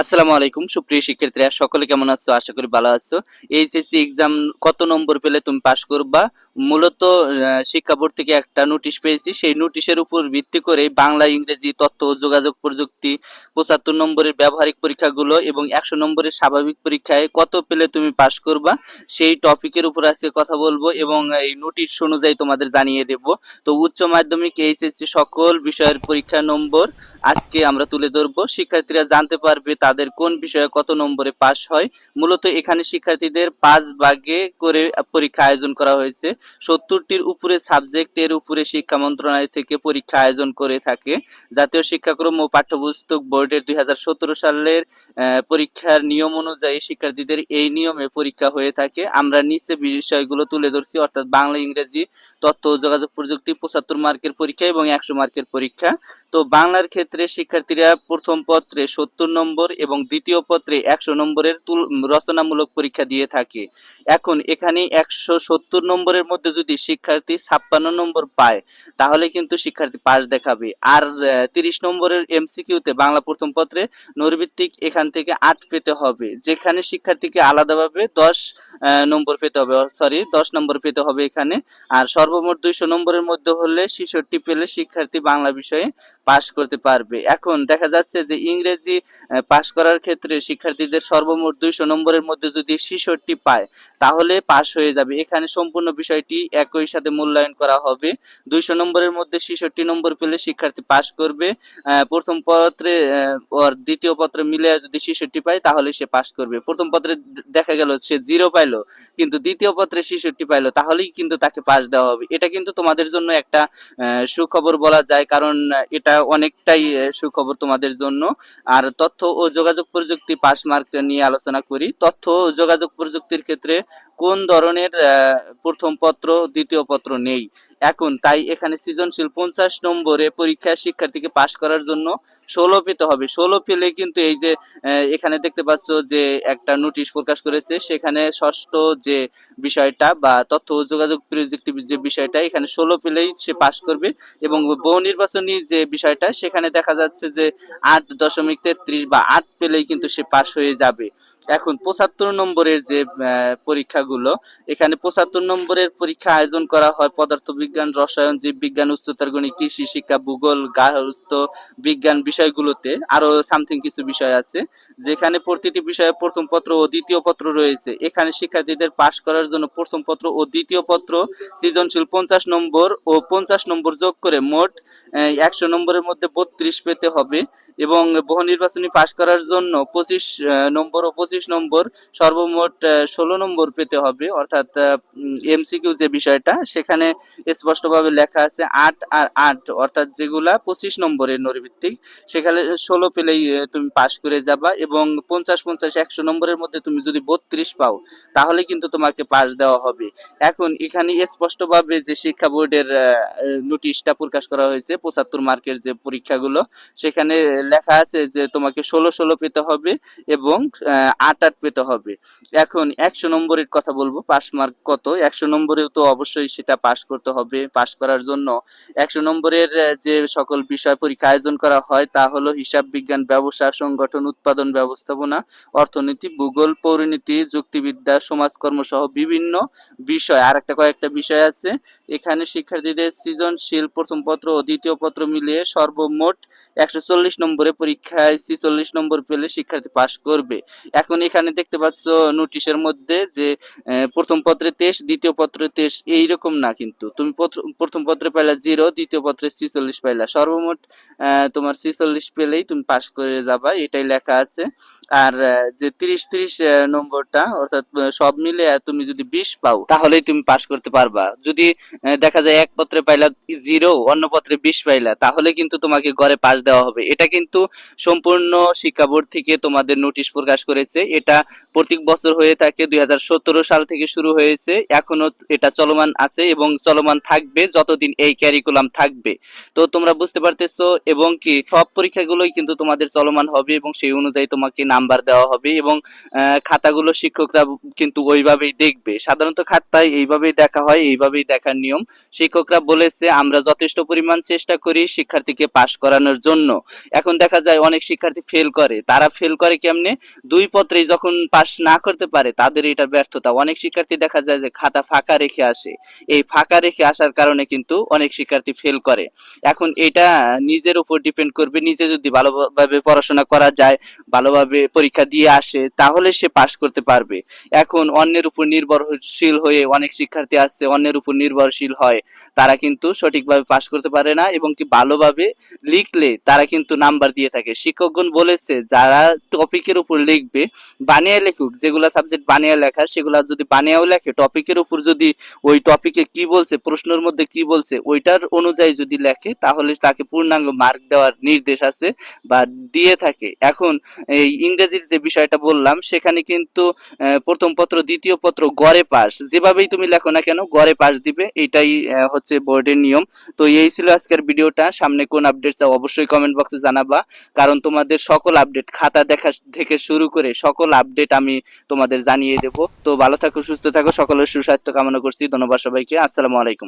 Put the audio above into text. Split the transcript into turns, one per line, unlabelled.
আসসালামু আলাইকুম, সুপ্রিয় শিক্ষার্থীরা, সকলে কেমন আছো? আশা করি ভালো আছো। এইচএসসি এক্সাম কত নম্বর পেলে তুমি পাশ করবা? মূলত শিক্ষা বোর্ড থেকে একটা নোটিশ পেয়েছি। সেই নোটিশের উপর ভিত্তি করে বাংলা, ইংরেজি, তথ্য ও যোগাযোগ প্রযুক্তি, পঁচাত্তর নম্বরের ব্যবহারিক পরীক্ষাগুলো এবং একশো নম্বরের স্বাভাবিক পরীক্ষায় কত পেলে তুমি পাশ করবা? সেই টপিকের উপর আজকে কথা বলব এবং এই নোটিশ অনুযায়ী তোমাদের জানিয়ে দেব। তো উচ্চ মাধ্যমিক, এইচএসসি সকল বিষয়ের পরীক্ষা নম্বর আজকে আমরা তুলে ধরবো। শিক্ষার্থীরা জানতে পারবে তাদের কোন বিষয়ে কত নম্বরে পাশ হয়? মূলত এখানে শিক্ষার্থীদের পাঁচ ভাগে করে পরীক্ষা আয়োজন করা হয়েছে। সত্তরটির উপরে সাবজেক্টের উপরে শিক্ষা মন্ত্রণালয় থেকে পরীক্ষা আয়োজন করে থাকে। জাতীয় শিক্ষাক্রম ও পাঠ্যপুস্তক বোর্ডের দুই হাজার সতেরো সালের পরীক্ষার নিয়ম অনুযায়ী শিক্ষার্থীদের এই নিয়মে পরীক্ষা হয়ে থাকে। আমরা নিচে বিষয়গুলো তুলে ধরছি, অর্থাৎ বাংলা, ইংরেজি, তথ্য যোগাযোগ প্রযুক্তি, পঁচাত্তর মার্কের পরীক্ষা এবং একশো মার্কের পরীক্ষা। তো বাংলার ক্ষেত্রে শিক্ষার্থীরা প্রথম পত্রে সত্তর নম্বর এবং দ্বিতীয় পত্রে একশো নম্বরের তুল- রচনামূলক পরীক্ষা দিয়ে থাকে। এখন এখানে একশো সত্তর নম্বরের মধ্যে যদি শিক্ষার্থী ছাপ্পান্ন নম্বর পায়, তাহলে কিন্তু শিক্ষার্থী পাস দেখাবে। আর তিরিশ নম্বরের এমসিকিউতে বাংলা প্রথম পত্রে নৈর্ভিত্তিক এখান থেকে আট পেতে হবে, যেখানে শিক্ষার্থীকে আলাদাভাবে দশ নম্বর পেতে হবে সরি দশ নম্বর পেতে হবে এখানে। আর সর্বমোট দুইশো নম্বরের মধ্যে হলে ছেষট্টি পেলে শিক্ষার্থী বাংলা বিষয়ে পাশ করতে পারবে। এখন দেখা যাচ্ছে যে ইংরেজি পাশ করার ক্ষেত্রে শিক্ষার্থীদের সর্বমোট দুইশো নম্বরের মধ্যে যদি ছেষট্টি পায়, তাহলে পাশ হয়ে যাবে। এখানে সম্পূর্ণ বিষয়টি একই সাথে মূল্যায়ন করা হবে। দুইশো নম্বরের মধ্যে ছেষট্টি নম্বর পেলে শিক্ষার্থী পাশ করবে। প্রথম পত্রে ওর দ্বিতীয় পত্রে মিলে যদি ছেষট্টি পায়, তাহলে সে পাশ করবে। প্রথম পত্রে দেখা গেল সে জিরো পাইলো, কিন্তু দ্বিতীয় পত্রে ছেষট্টি পাইলো, তাহলেই কিন্তু তাকে পাশ দেওয়া হবে। এটা কিন্তু তোমাদের জন্য একটা সুখবর বলা যায়, কারণ এটা অনেকটাই সুখবর তোমাদের জন্য। আর তথ্য ও যোগাযোগ প্রযুক্তি পাস মার্ক নিয়ে আলোচনা করি। তথ্য যোগাযোগ প্রযুক্তির ক্ষেত্রে কোন ধরনের প্রথম পত্র, দ্বিতীয় পত্র নেই? এখন তাই এখানে সৃজনশীল পঞ্চাশ নম্বরে পরীক্ষায় শিক্ষার্থীকে পাশ করার জন্য ষোলো পেতে হবে। ষোলো পেলে কিন্তু এই যে এখানে দেখতে পাচ্ছ যে একটা নোটিশ প্রকাশ করেছে। সেখানে ষষ্ঠ যে বিষয়টা বা তথ্য যোগাযোগ প্রযুক্তি যে বিষয়টা, এখানে ষোলো পেলেই সে পাশ করবে। এবং বহু নির্বাচনী যে বিষয়টা, সেখানে দেখা যাচ্ছে যে আট দশমিক তেত্রিশ বা আট পেলেই কিন্তু সে পাশ হয়ে যাবে। এখন পঁচাত্তর নম্বরের যে পরীক্ষাগুলো, এখানে পঁচাত্তর নম্বরের পরীক্ষা আয়োজন করা হয় পদার্থবিজ্ঞান, রসায়ন, জীববিজ্ঞান, উচ্চতর গণিত, কৃষি শিক্ষা, ভূগোল গার্হস্থ বিজ্ঞান বিষয়গুলোতে আরও সামথিং কিছু বিষয় আছে, যেখানে প্রতিটি বিষয়ে প্রথম পত্র ও দ্বিতীয় পত্র রয়েছে। এখানে শিক্ষার্থীদের পাশ করার জন্য প্রথম পত্র ও দ্বিতীয় পত্র, সৃজনশীল পঞ্চাশ নম্বর ও পঞ্চাশ নম্বর যোগ করে মোট একশো নম্বরের মধ্যে বত্রিশ পেতে হবে। এবং বহু নির্বাচনী পাশ করার জন্য পঁচিশ নম্বর ও পঁচিশ নম্বর সর্বমোট ষোলো নম্বর পেতে হবে। অর্থাৎ এমসিকিউ যে বিষয়টা, সেখানে স্পষ্টভাবে লেখা আছে আট আর আট। অর্থাৎ যেগুলা পঁচিশ নম্বরের নৈর্ভিত্তিক সেখানে ষোলো পেলেই তুমি পাশ করে যাবা এবং পঞ্চাশ পঞ্চাশ, একশো নম্বরের মধ্যে তুমি যদি বত্রিশ পাও, তাহলে কিন্তু তোমাকে পাস দেওয়া হবে। এখন এখানে স্পষ্টভাবে যে শিক্ষা বোর্ডের নোটিশটা প্রকাশ করা হয়েছে, পঁচাত্তর মার্কের যে পরীক্ষাগুলো, সেখানে লেখা আছে যে তোমাকে ষোলো ষোলো পেতে হবে এবং আট আট পেতে হবে। এখন একশো নম্বরের কথা বলব পাস মার্ক কত? একশো নম্বরেও তো অবশ্যই সেটা পাস করতে হবে পাস করার জন্য। একশো নম্বরের যে সকল বিষয় পরীক্ষা আয়োজন করা হয় তা হলো হিসাব বিজ্ঞান ব্যবসা, সংগঠন, উৎপাদন ব্যবস্থাপনা, অর্থনীতি, ভূগোল পৌরনীতি যুক্তিবিদ্যা, সমাজকর্ম সহ বিভিন্ন বিষয়। আর একটা কয়েকটা বিষয় আছে। এখানে শিক্ষার্থীদের সৃজনশীল প্রথম পত্র ও দ্বিতীয় পত্র মিলিয়ে সর্বমোট একশো চল্লিশ নম্বরে পরীক্ষায় ছিচল্লিশ নম্বর পেলে শিক্ষার্থী পাশ করবে। এখন এখানে দেখতে পাচ্ছ নোটিশের মধ্যে যে প্রথম পত্রে তেইশ, দ্বিতীয় পত্রে তেইশ, এইরকম না কিন্তু। তুমি প্রথম পত্রে পাইলা জিরো, দ্বিতীয় পত্রে ছিচল্লিশ পাইলা। সর্বমোট তোমার ছিচল্লিশ পেলেই তুমি পাশ করে যাবা, এটাই লেখা আছে। আর যে তিরিশ তিরিশ নম্বরটা, অর্থাৎ সব মিলে তুমি যদি বিশ পাও, তাহলেই তুমি পাশ করতে পারবা। যদি দেখা যায় এক পত্রে পাইলা জিরো, অন্য পত্রে বিশ পাইলা, তাহলে কিন্তু তোমাকে ঘরে পাশ দেওয়া হবে। এটা কিন্তু সম্পূর্ণ শিক্ষা বোর্ড থেকে তোমাদের নোটিশ প্রকাশ করেছে। এটা প্রত্যেক বছর হয়ে থাকে দুই সাল থেকে শুরু হয়েছে। এখনও এটা চলমান আছে এবং চলমান থাকবে যতদিন এই ক্যারিকুলাম থাকবে। তো তোমরা বুঝতে পারতেছো এবং কি সব পরীক্ষাগুলোই কিন্তু তোমাদের চলমান হবে এবং সেই অনুযায়ী তোমাকে নাম্বার দেওয়া হবে এবং খাতাগুলো শিক্ষকরা কিন্তু ওইভাবেই দেখবে। সাধারণত খাতায় এইভাবেই দেখা হয়, এইভাবেই দেখার নিয়ম। শিক্ষকরা বলেছে, আমরা যথেষ্ট পরিমাণ চেষ্টা করি শিক্ষার্থীকে পাশ করানোর জন্য। এখন দেখা যায় অনেক শিক্ষার্থী ফেল করে। তারা ফেল করে কেমনে? দুই পত্রেই যখন পাস না করতে পারে, তাদের এটা ব্যর্থতা। অনেক শিক্ষার্থী দেখা যায় যে খাতা ফাঁকা রেখে আসে। এই ফাঁকা রেখে আসার কারণে কিন্তু অনেক শিক্ষার্থী ফেল করে। এখন এটা নিজের উপর ডিপেন্ড করবে। নিজে যদি ভালোভাবে পড়াশোনা করা যায়, ভালোভাবে পরীক্ষা দিয়ে আসে, তাহলে সে পাশ করতে পারবে। এখন অন্যের উপর নির্ভরশীল হয়ে অনেক শিক্ষার্থী আছে, অন্যের উপর নির্ভরশীল হয়। তারা কিন্তু সঠিকভাবে পাশ করতে পারে না এবং কি ভালোভাবে লিখলে তারা কিন্তু নাম্বার দিয়ে থাকে। শিক্ষকগণ বলেছে, যারা টপিকের উপর লিখবে, বানিয়ে লেখুক, যেগুলো সাবজেক্ট বানিয়ে লেখা, সেগুলো যদি বানিয়েও লেখে টপিকের উপর যদি ওই টপিকে কি বলছে, প্রশ্নের মধ্যে কি বলছে, ওইটার অনুযায়ী যদি লেখে, তাহলে তাকে পূর্ণাঙ্গ মার্ক দেওয়ার নির্দেশ আছে বা দিয়ে থাকে। এখন এই ইংরেজির যে বিষয়টা বললাম, সেখানে কিন্তু প্রথম পত্র, দ্বিতীয় পত্র, গড়ে পাস যেভাবেই তুমি লেখো না কেন, গড়ে পাস দিবে, এটাই হচ্ছে বোর্ডের নিয়ম। তো এই ছিল আজকের ভিডিওটা। সামনে কোন আপডেট চাও, অবশ্যই কমেন্ট বক্সে জানাবা। কারণ তোমাদের সকল আপডেট খাতা দেখা থেকে শুরু করে সকল আপডেট আমি তোমাদের জানিয়ে দেব। তো ভালো থাকো, সুস্থ থাকো, সকলের সুস্বাস্থ্য কামনা করছি। ধন্যবাদ সবাইকে। আসসালামু আলাইকুম।